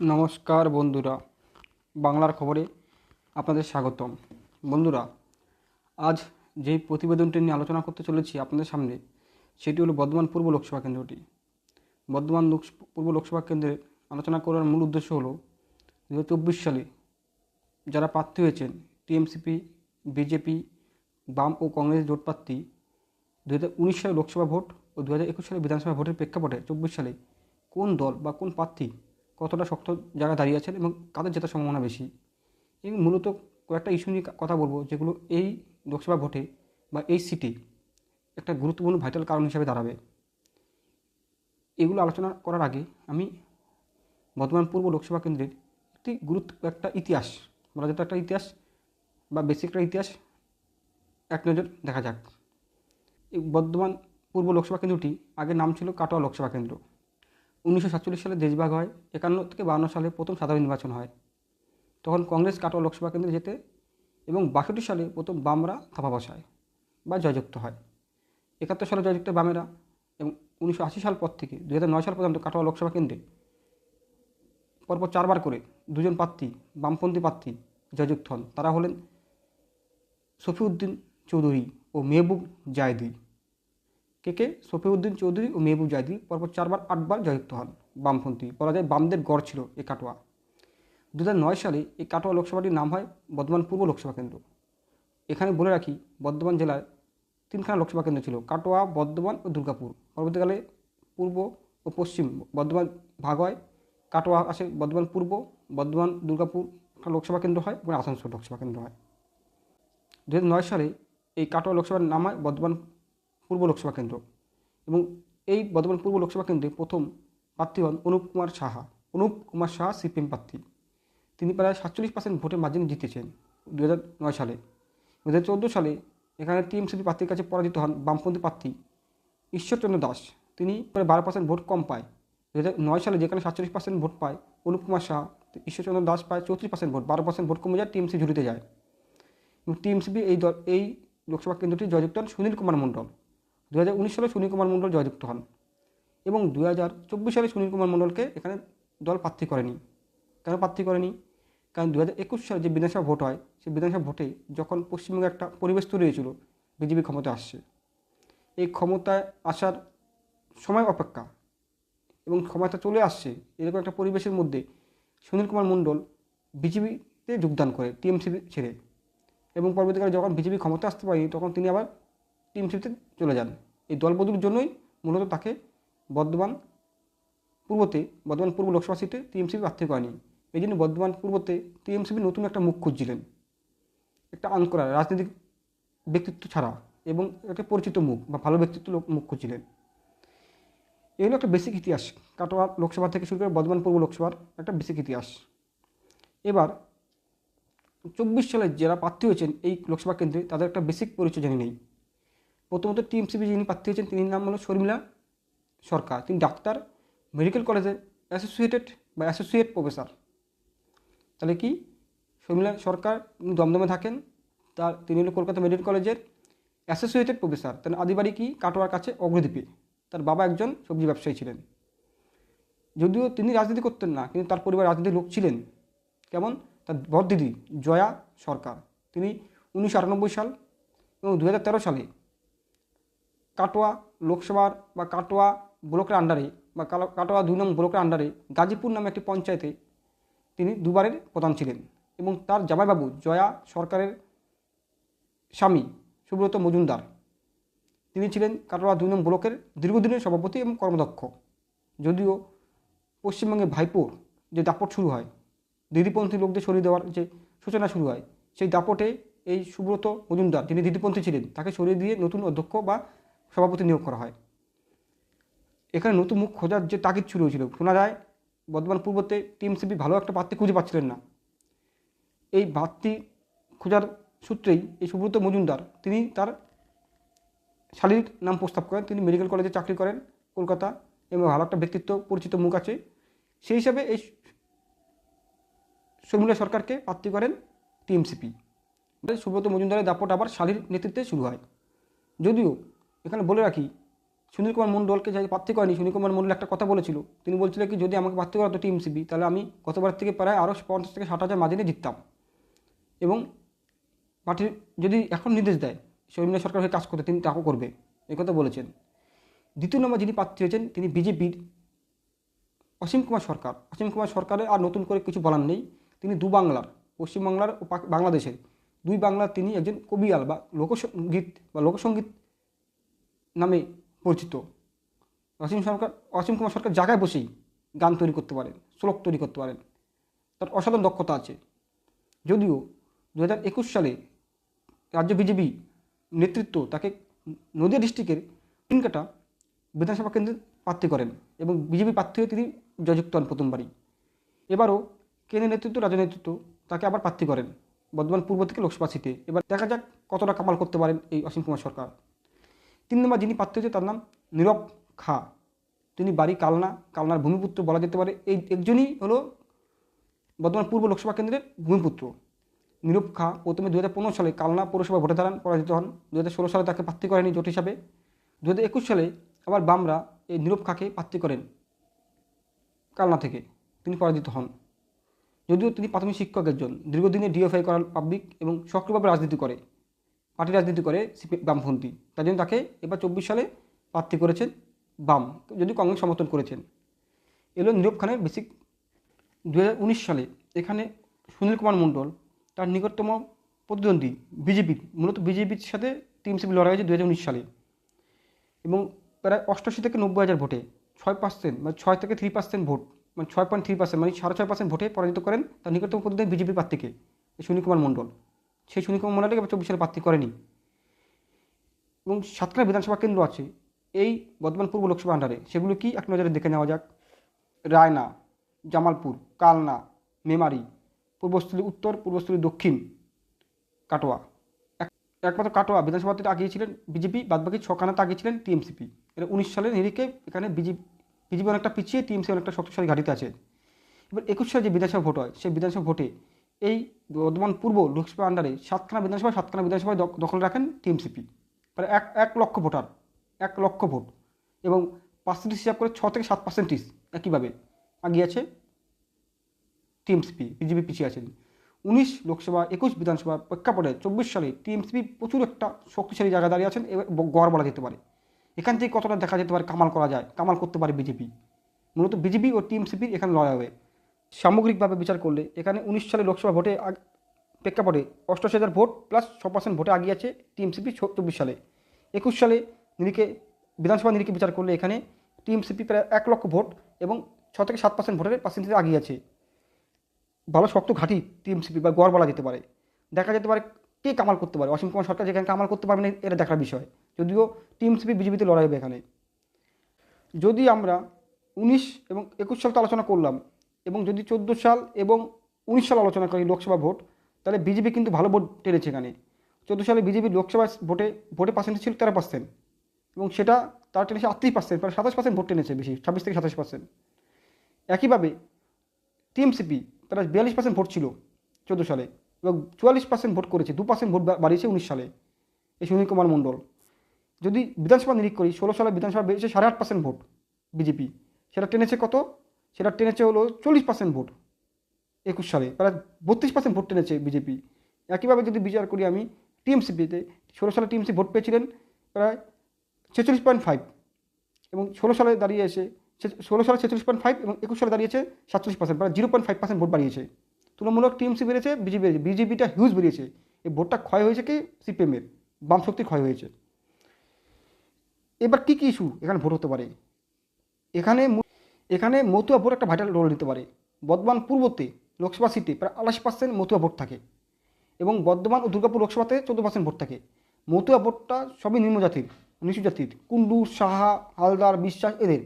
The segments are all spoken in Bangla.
নমস্কার বন্ধুরা, বাংলার খবরে আপনাদের স্বাগতম। বন্ধুরা, আজ যেই প্রতিবেদনটি নিয়ে আলোচনা করতে চলেছি আপনাদের সামনে, সেটি হলো বর্ধমান পূর্ব লোকসভা কেন্দ্রটি। বর্ধমান পূর্ব লোকসভা কেন্দ্রে আলোচনা করার মূল উদ্দেশ্য হলো দু হাজার চব্বিশ সালে যারা প্রার্থী হয়েছেন, টিএমসিপি, বিজেপি, বাম ও কংগ্রেস জোট প্রার্থী দু হাজার উনিশ সালে লোকসভা ভোট ও দু হাজার একুশ সালে বিধানসভা ভোটের প্রেক্ষাপটে চব্বিশ সালে কোন দল বা কোন প্রার্থী কতটা শক্ত জায়গায় দাঁড়িয়ে আছেন এবং কাদের জেতার সম্ভাবনা বেশি। এবং মূলত কয়েকটা ইস্যু নিয়ে কথা বলব, যেগুলো এই লোকসভা ভোটে বা এই সিটি একটা গুরুত্বপূর্ণ ভাইটাল কারণ হিসেবে দাঁড়াবে। এগুলো আলোচনা করার আগে আমি বর্তমান পূর্ব লোকসভা কেন্দ্রের একটি গুরুত্ব, একটা ইতিহাস, বলা যেত একটা ইতিহাস বা বেসিক একটা ইতিহাস এক নজর দেখা যাক। এই বর্ধমান পূর্ব লোকসভা কেন্দ্রটি আগে নাম ছিল কাটোয়া লোকসভা কেন্দ্র। উনিশশো সাতচল্লিশ সালে দেশভাগ হয়, একান্ন থেকে বাহান্ন সালে প্রথম সাধারণ নির্বাচন হয়। তখন কংগ্রেস কাটোয়া লোকসভা কেন্দ্রে যেতে এবং বাষট্টি সালে প্রথম বামরা থাপা বসায় বা জয়যুক্ত হয়। একাত্তর সালে জয়যুক্ত বামেরা এবং উনিশশো আশি সাল পর থেকে দু হাজার নয় সাল পর্যন্ত কাটোয়া লোকসভা কেন্দ্রে পরপর চারবার করে দুজন প্রার্থী, বামপন্থী প্রার্থী জয়যুক্ত হন। তারা হলেন শফিউদ্দিন চৌধুরী ও মেহবুব জায়দি। কে কে? শফিউদ্দিন চৌধুরী ও মেহবুব জায়দি পরপর চারবার, আটবার জয়যুক্ত হন বামপন্থী। বলা যায় বামদের গড় ছিল এ কাটোয়া। দু সালে এই কাটোয়া লোকসভাটির নাম হয় বর্ধমান পূর্ব লোকসভা কেন্দ্র। এখানে বলে রাখি, বর্ধমান জেলার তিনখানা লোকসভা কেন্দ্র ছিল, কাটোয়া, বর্ধমান ও দুর্গাপুর। পরবর্তীকালে পূর্ব ও পশ্চিম, বর্ধমান ভাগ হয়, কাটোয়া আসে বর্ধমান পূর্ব, বর্ধমান, দুর্গাপুর লোকসভা কেন্দ্র হয় এবং আসানসোল লোকসভা কেন্দ্র হয়। দু সালে এই কাটোয়া লোকসভার নাম হয় বর্ধমান পূর্ব লোকসভা কেন্দ্র। এবং এই বর্ধমান পূর্ব লোকসভা কেন্দ্রে প্রথম প্রার্থী হন অনুপ কুমার সাহা। অনুপ কুমার সাহা সিপিএম প্রার্থী। তিনি প্রায় সাতচল্লিশ পার্সেন্ট ভোটের মার্জিনে জিতেছেন দু নয় সালে। দু হাজার চৌদ্দো সালে এখানে টিএমসিপি প্রার্থীর কাছে পরাজিত হন বামপন্থী প্রার্থী ঈশ্বরচন্দ্র দাস। তিনি প্রায় বারো পার্সেন্ট ভোট কম পায়। দু হাজার নয় সালে যেখানে সাতচল্লিশ পার্সেন্ট ভোট পায় অনুপ কুমার সাহা, ঈশ্বরচন্দ্র দাস পায় চৌত্রিশ পার্সেন্ট ভোট, বারো পার্সেন্ট ভোট কমে যায়, টিএমসি ঝুলিতে যায়। এবং টিএমসিপি এই দল, এই লোকসভা কেন্দ্রটি জয়যুক্ত সুনীল কুমার মণ্ডল। দু হাজার উনিশ সালে সুনীল কুমার মণ্ডল জয়যুক্ত হন এবং দু হাজার চব্বিশ সালে সুনীল কুমার মণ্ডলকে এখানে দল প্রার্থী করেনি। কেন প্রার্থী করেনি? কারণ দু হাজার একুশ সালে যে বিধানসভা ভোট হয়, সেই বিধানসভা ভোটে যখন পশ্চিমবঙ্গে একটা পরিবেশ তৈরি হয়েছিল, বিজেপি ক্ষমতা আসছে। এই ক্ষমতায় আসার সময় অপেক্ষা এবং ক্ষমতা চলে আসছে, এরকম একটা পরিবেশের মধ্যে সুনীল কুমার মণ্ডল বিজেপিতে যোগদান করে, টিএমসি ছেড়ে। এবং পরবর্তীকালে যখন বিজেপি ক্ষমতা আসতে পারেনি, তখন তিনি আবার টিএমসিতে চলে যান। এই দল বদলের জন্যই মূলত তাকে বর্ধমান পূর্বতে, বর্ধমান পূর্ব লোকসভা সিটে টিএমসিপি প্রার্থী করেনি। এই জন্য বর্ধমান পূর্বতে টিএমসিপি নতুন একটা মুখ খুঁজছিলেন। একটা আনকরা, রাজনৈতিক ব্যক্তিত্ব ছাড়া এবং একটা পরিচিত মুখ বা ভালো ব্যক্তিত্ব মুখ খুঁজছিলেন। এগুলো একটা বেসিক ইতিহাস। কাটোয়া লোকসভা থেকে শুরু করে বর্ধমান পূর্ব লোকসভার একটা বেসিক ইতিহাস। এবার চব্বিশ সালে যারা প্রার্থী হয়েছেন এই লোকসভা কেন্দ্রে তাদের একটা বেসিক পরিচয় জানি নেই। প্রথমত টিএমসিপি যিনি প্রার্থী হয়েছেন তিনি নাম হলো শর্মিলা সরকার। তিনি ডাক্তার মেডিকেল কলেজের অ্যাসোসিয়েটেড বা অ্যাসোসিয়েট প্রফেসর তাহলে কি? শর্মিলা সরকার দমদমে থাকেন, তার তিনি হলো কলকাতা মেডিকেল কলেজের অ্যাসোসিয়েটেড প্রফেসর তার আদিবাড়ি কি? কাটোয়ার কাছে অগ্রদ্বীপে। তার বাবা একজন সবজি ব্যবসায়ী ছিলেন। যদিও তিনি রাজনীতি করতেন না, কিন্তু তার পরিবার রাজনীতির লোক ছিলেন। কেমন? তার বড় দিদি জয়া সরকার। তিনি উনিশশো আটানব্বই সাল এবং দু হাজার তেরো সালে কাটোয়া লোকসভার বা কাটোয়া ব্লকের আন্ডারে বা কাটোয়া দুই নং ব্লকের আন্ডারে গাজীপুর নামে একটি পঞ্চায়েতে তিনি দুবারের প্রধান ছিলেন এবং তার জামাইবাবু জয়া সরকারের স্বামী সুব্রত মজুমদার। তিনি ছিলেন কাটোয়া দুই নং ব্লকের দীর্ঘদিনের সভাপতি এবং কর্মদক্ষ যদিও পশ্চিমবঙ্গে ভাইপোর যে দাপট শুরু হয়, দিদিপন্থী লোকদের সরিয়ে দেওয়ার যে সূচনা শুরু হয়, সেই দাপটে এই সুব্রত মজুমদার, যিনি দিদিপন্থী ছিলেন, তাকে সরিয়ে দিয়ে নতুন অধ্যক্ষ বা সভাপতি নিয়োগ করা হয়। এখানে নতুন মুখ খোঁজার যে তাগিদ শুরু হয়েছিল, শোনা যায় বর্ধমান পূর্বতে টিএমসিপি ভালো একটা প্রার্থী খুঁজে পাচ্ছিলেন না। এই প্রার্থী খোঁজার সূত্রেই এই সুব্রত মজুমদার, তিনি তার শালীর নাম প্রস্তাব করেন, তিনি মেডিকেল কলেজে চাকরি করেন কলকাতা এবং ভালো একটা ব্যক্তিত্ব, পরিচিত মুখ আছে। সেই হিসাবে এই শর্মিলা সরকারকে প্রার্থী করেন টিএমসিপি। সুব্রত মজুমদারের দাপট আবার শালীর নেতৃত্বে শুরু হয়। যদিও এখানে বলে রাখি, সুনীল কুমার মণ্ডলকে যাই প্রার্থী করেনি, সুনীল কুমার মণ্ডল একটা কথা বলেছিল। তিনি বলছিলেন কি, যদি আমাকে প্রার্থী করা তো টিএমসিপি তাহলে আমি গতবার থেকে প্রায় আরও পঞ্চাশ থেকে ষাট হাজার মাঝে জিততাম। এবং পার্টির যদি এখন নির্দেশ দেয় সৌমিনা সরকার হয়ে কাজ করতে, তিনি তাও করবে। এই কথা বলেছেন। দ্বিতীয় নম্বর যিনি প্রার্থী হয়েছেন, তিনি বিজেপির অসীম কুমার সরকার। অসীম কুমার সরকারের আর নতুন করে কিছু বলার নেই। তিনি দু বাংলার, পশ্চিমবাংলার ও বাংলাদেশের। দুই বাংলার তিনি একজন কবিয়াল বা লোকসঙ্গীত বা লোকসঙ্গীত নামে পরিচিত। অসীম সরকার অসীম কুমার সরকার জায়গায় বসেই গান তৈরি করতে পারেন, শ্লোক তৈরি করতে পারেন। তার অসাধারণ দক্ষতা আছে। যদিও দু হাজার একুশ সালে রাজ্য বিজেপি নেতৃত্ব তাকে নদিয়া ডিস্ট্রিক্টের তিনকাটা বিধানসভা কেন্দ্রে প্রার্থী করেন এবং বিজেপি প্রার্থী হয়ে তিনি জয়যুক্ত হন প্রথমবারই। এবারও কেন্দ্রের নেতৃত্ব, রাজ্য নেতৃত্ব তাকে আবার প্রার্থী করেন বর্ধমান পূর্ব থেকে লোকসভা সিটে। এবার দেখা যাক কতটা কামাল করতে পারেন এই অসীম কুমার সরকার। তিন নম্বর যিনি প্রার্থী হয়েছে তার নাম নীরব খা। তিনি বাড়ি কালনা, কালনার ভূমিপুত্র বলা যেতে পারে। এই একজনই হলো বর্ধমান পূর্ব লোকসভা কেন্দ্রের ভূমিপুত্র। নীরব খা প্রথমে দু হাজার পনেরো সালে কালনা পৌরসভা ভোটে দাঁড়ান, পরাজিত হন। দু হাজার ষোলো সালে তাকে প্রার্থী করেনি জোট হিসাবে। দু হাজার একুশ সালে আবার বামরা এই নীরব খাকে প্রার্থী করেন কালনা থেকে। তিনি পরাজিত হন। যদিও তিনি প্রাথমিক শিক্ষক একজন। দীর্ঘদিনে ডিএফআই করার পাবলিক এবং সক্রিয়ভাবে রাজনীতি করে। পার্টি রাজনীতি করে সিপি বামপন্থী। তার জন্য তাকে এবার চব্বিশ সালে প্রার্থী করেছেন বাম। যদি কংগ্রেস সমর্থন করেছেন। এলো নীরব খানের বেসিক দু হাজার উনিশ সালে এখানে সুনীল কুমার মণ্ডল তার নিকটতম প্রতিদ্বন্দ্বী বিজেপির মূলত বিজেপির সাথে টিএমসিপি লড়াই হয়েছে দু হাজার উনিশ সালে। এবং প্রায় অষ্টাশি থেকে নব্বই হাজার ভোটে ছয় পার্সেন্ট মানে ছয় থেকে থ্রি পার্সেন্ট ভোট মানে ছয় পয়েন্ট থ্রি পার্সেন্ট মানে সাড়ে ছয় পার্সেন্ট ভোটে পরাজিত করেন তার নিকটতম প্রতিদ্বন্দ্বী বিজেপি প্রার্থীকে, সুনীল কুমার মণ্ডল। সেই মণ্ডলকে এবার চব্বিশ সালে প্রার্থী করেনি। এবং সাতখানা বিধানসভা কেন্দ্র আছে, এই বর্ধমান পূর্ব লোকসভা আন্ডারে। সেগুলো কি? এক নজরে দেখে নেওয়া যাক। রায়না, জামালপুর, কালনা, মেমারি, পূর্বস্থলী উত্তর, পূর্বস্থলী দক্ষিণ, কাটোয়া। এক- একমাত্র কাটোয়া বিধানসভাতে আগিয়েছিলেন বিজেপি, বাদবাকি ছখানাতে আগিয়েছিলেন টিএমসিপি। এটা উনিশ সালের নিরিখে এখানে বিজেপি বিজেপি অনেকটা পিছিয়ে, টিএমসি অনেকটা শক্তিশালী ঘাটিতে আছে। এবার একুশ সালে যে বিধানসভা ভোট হয়, সেই বিধানসভা ভোটে এই বর্ধমান পূর্ব লোকসভা আন্ডারে সাতখানা বিধানসভা সাতখানা বিধানসভায় দখল রাখেন টিএমসিপি। প্রায় এক এক লক্ষ ভোটার, এক লক্ষ ভোট এবং পার্সেন্টেজ হিসাব করে ছ থেকে সাত পার্সেন্টেজ একইভাবে আগিয়েছে টিএমসিপি, বিজেপি পিছিয়ে আছেন। উনিশ লোকসভা, একুশ বিধানসভা প্রেক্ষাপটে চব্বিশ সালে টিএমসিপি প্রচুর একটা শক্তিশালী জায়গায় দাঁড়িয়ে আছেন গড় বলা যেতে পারে। এখান থেকে কতটা দেখা যেতে পারে, কামাল করা যায়, কামাল করতে পারে বিজেপি। মূলত বিজেপি ও টিএমসিপির এখানে লড়াই হবে। সামগ্রিকভাবে বিচার করলে এখানে উনিশ সালে লোকসভা ভোটে প্রেক্ষাপটে অষ্টাশি হাজার ভোট প্লাস ছ পার্সেন্ট ভোটে আগিয়ে আছে টিএমসিপি চব্বিশ সালে। একুশ সালে নিরিখে বিধানসভা নিরিখে বিচার করলে এখানে টিএমসিপি প্রায় এক লক্ষ ভোট এবং ছ থেকে সাত পার্সেন্ট ভোটের পার্সেন্টেজে আগিয়ে আছে। ভালো শক্ত ঘাঁটি টিএমসিপি বা গড় বলা যেতে পারে। দেখা যেতে পারে কে কামাল করতে পারে? অসীম কুমার সরকার যেখানে কামাল করতে পারবে না, এটা দেখার বিষয়। যদিও টিএমসিপি বিজেপিতে লড়াই হবে এখানে। যদি আমরা উনিশ এবং একুশ সাল তো আলোচনা করলাম এবং যদি চোদ্দ সাল এবং উনিশ সাল আলোচনা করি লোকসভা ভোট, তাহলে বিজেপি কিন্তু ভালো ভোট টেনেছে এখানে। চোদ্দ সালে বিজেপি লোকসভা ভোটে ভোটে পার্সেন্টেজ ছিল তেরো পার্সেন্ট এবং সেটা তার টেনেছে আটত্রিশ পার্সেন্ট প্রায় সাতাশ পার্সেন্ট ভোট টেনেছে বেশি, ছাব্বিশ থেকে সাতাশ পার্সেন্ট একইভাবে টিএমসিপি, তারা বিয়াল্লিশ পার্সেন্ট ভোট ছিল চোদ্দ সালে এবং চুয়াল্লিশ পার্সেন্ট ভোট করেছে, দু পার্সেন্ট ভোট বাড়িয়েছে উনিশ সালে এই সুনীল কুমার মণ্ডল। যদি বিধানসভা নিরিখ করি, ষোলো সালে বিধানসভা বেড়েছে সাড়ে আট পার্সেন্ট ভোট বিজেপি। সেটা টেনেছে কত? সেটা টেনেছে হলো চল্লিশ পার্সেন্ট ভোট একুশ সালে, প্রায় বত্রিশ পার্সেন্ট ভোট টেনেছে বিজেপি। একইভাবে যদি বিচার করি আমি, টিএমসিপিতে ষোলো সালে টিএমসি ভোট পেয়েছিলেন প্রায় ছেচল্লিশ পয়েন্ট ফাইভ এবং ষোলো সালে দাঁড়িয়ে এসে ষোলো সালে ছেচল্লিশ পয়েন্ট ফাইভ এবং একুশ সালে দাঁড়িয়েছে সাতচল্লিশ পার্সেন্ট প্রায় zero point five percent vote বাড়িয়েছে। তুলনামূলক টিএমসি বেড়েছে, বিজেপি বেড়েছে বিজেপিটা হিউজ বেরিয়েছে এই ভোটটা ক্ষয় হয়েছে কি? সিপিএমের, বাম শক্তি ক্ষয় হয়েছে। এবার কী কী ইস্যু এখানে ভোট হতে পারে। এখানে এখানে মতুয়া ভোট একটা ভাইটাল রোল নিতে পারে। বর্ধমান পূর্বতে লোকসভা সিটে প্রায় আড়াইশ পার্সেন্ট মতুয়া ভোট থাকে এবং বর্ধমান ও দুর্গাপুর লোকসভাতে চোদ্দ পার্সেন্ট ভোট থাকে। মতুয়া ভোটটা সবই নিম্ন জাতির, নিচু জাতির কুন্ডু সাহা, হালদার, বিশ্বাস এদের।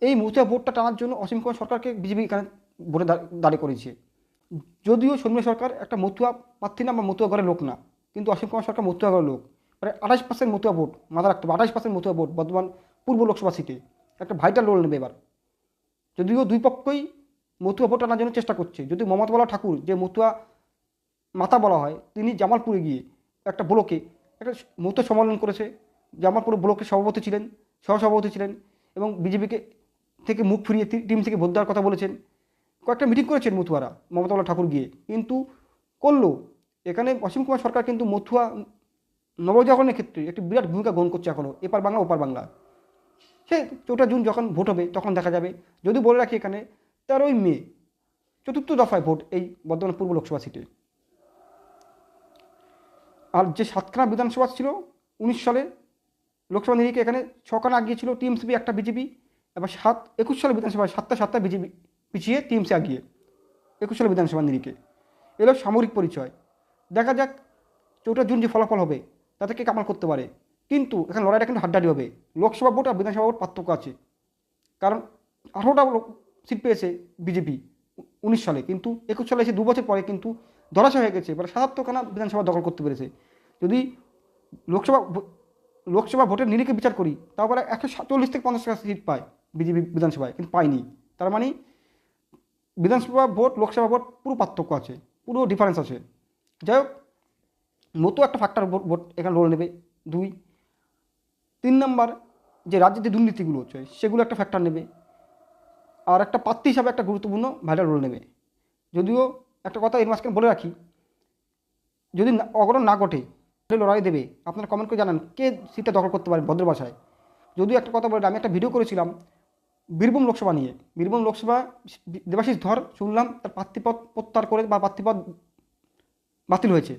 এই মতুয়া ভোটটা টানার জন্য অসীম কুমার সরকারকে বিজেপি এখানে ভোটে দা- দাঁড়ি করেছে যদিও শর্মিলা সরকার একটা মতুয়া প্রার্থী না বা মতুয়া ঘরের লোক না, কিন্তু অসীম কুমার সরকার মতুয়া ঘরের লোক। প্রায় আঠাশ পার্সেন্ট মতুয়া ভোট মাথা রাখতে হবে আঠাশ পার্সেন্ট মতুয়া ভোট বর্ধমান পূর্ব লোকসভা সিটে। একটা ভাইটাল রোল নেবে এবার। যদিও দুই পক্ষই মতুয়া ভোট আনার জন্য চেষ্টা করছে। যদি মমতাওয়ালা ঠাকুর, যে মতুয়া মাতা বলা হয়, তিনি জামালপুরে গিয়ে একটা ব্লকে, একটা মতুয়া সম্মেলন করেছে। যে আমার পুরো ব্লকের সভাপতি ছিলেন, সহসভাপতি ছিলেন এবং বিজেপিকে থেকে মুখ ফিরিয়ে টিম থেকে ভোট দেওয়ার কথা বলেছেন। কয়েকটা মিটিং করেছেন মথুয়ারা মমতাওয়ালা ঠাকুর গিয়ে। কিন্তু করল। এখানে অসীম কুমার সরকার কিন্তু মথুয়া নবজাগরণের ক্ষেত্রে একটি বিরাট ভূমিকা গ্রহণ করছে এখনও এপার বাংলা, ওপার বাংলা। সে চৌঠা জুন যখন ভোট হবে, তখন দেখা যাবে। যদি বলে রাখি এখানে, তেরোই মে, চতুর্থ দফায় ভোট এই বর্ধমান পূর্ব লোকসভা সিটে। আর যে সাতখানা বিধানসভা ছিল, উনিশ সালে লোকসভা নিরিখে এখানে ছখানা আগিয়ে ছিল টিএমসিপি একটা বিজেপি। এবার সাত, একুশ সালে বিধানসভায় সাতটা সাতটা বিজেপি পিছিয়ে টিএমসি আগিয়ে, একুশ সালে বিধানসভা নিরিখে। এলো সামরিক পরিচয়। দেখা যাক চৌঠা জুন যে ফলাফল হবে, তাতে কে কামাল করতে পারে। কিন্তু এখানে লড়াইটা কিন্তু হাড্ডাডি হবে। লোকসভা ভোট আর বিধানসভা ভোট পার্থক্য আছে। কারণ আঠারোটা সিট পেয়েছে বিজেপি উনিশ সালে, কিন্তু একুশ সালে এসে দু বছর পরে কিন্তু ধরাশা হয়ে গেছে, এবার সাতাত্তরখানা বিধানসভা দখল করতে পেরেছে। যদি লোকসভা লোকসভা ভোটের নিরিখে বিচার করি তারপরে একশো সাতচল্লিশ থেকে পঞ্চাশ টাকা সিট পায় বিজেপি বিধানসভায়, কিন্তু পায়নি। তার মানে বিধানসভা ভোট, লোকসভা ভোট পুরো পার্থক্য আছে, পুরো ডিফারেন্স আছে। যাই হোক মতো একটা ফ্যাক্টর ভোট ভোট এখানে রোল নেবে। দুই তিন নম্বর যে যে দুর্নীতিগুলো হচ্ছে, সেগুলো একটা ফ্যাক্টর নেবে। আর একটা প্রার্থী হিসাবে একটা গুরুত্বপূর্ণ ভাইটাল রোল নেবে। যদিও একটা কথা এর মাঝখানে বলে রাখি, যদি অঘটন না ঘটে, তাহলে লড়াই দেবে। আপনারা কমেন্ট করে জানান, কে সিটটা দখল করতে পারে ভদ্র ভাষায় যদিও একটা কথা বলে, আমি একটা ভিডিও করেছিলাম বীরভূম লোকসভা নিয়ে। বীরভূম লোকসভা দেবাশিস ধর, শুনলাম তার প্রার্থীপদ প্রত্যাহার করে বা প্রার্থীপদ বাতিল হয়েছে।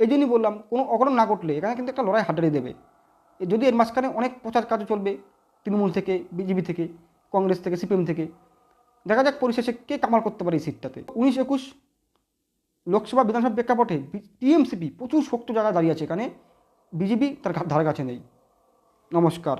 এই জন্যই বললাম, কোনো অঘটন না ঘটলে এখানে কিন্তু একটা লড়াই হাড্ডারি দেবে। যদি এর মাঝখানে অনেক প্রচার কাজও চলবে, তৃণমূল থেকে, বিজেপি থেকে, কংগ্রেস থেকে, সিপিএম থেকে, দেখা যাক পরিশেষে কে কামাল করতে পারে এই সিটটাতে। উনিশ একুশ লোকসভা বিধানসভা প্রেক্ষাপটে টিএমসিপি প্রচুর শক্ত জায়গা দাঁড়িয়ে আছে এখানে। বিজেপি তার ধার ধারে কাছে নেই। নমস্কার।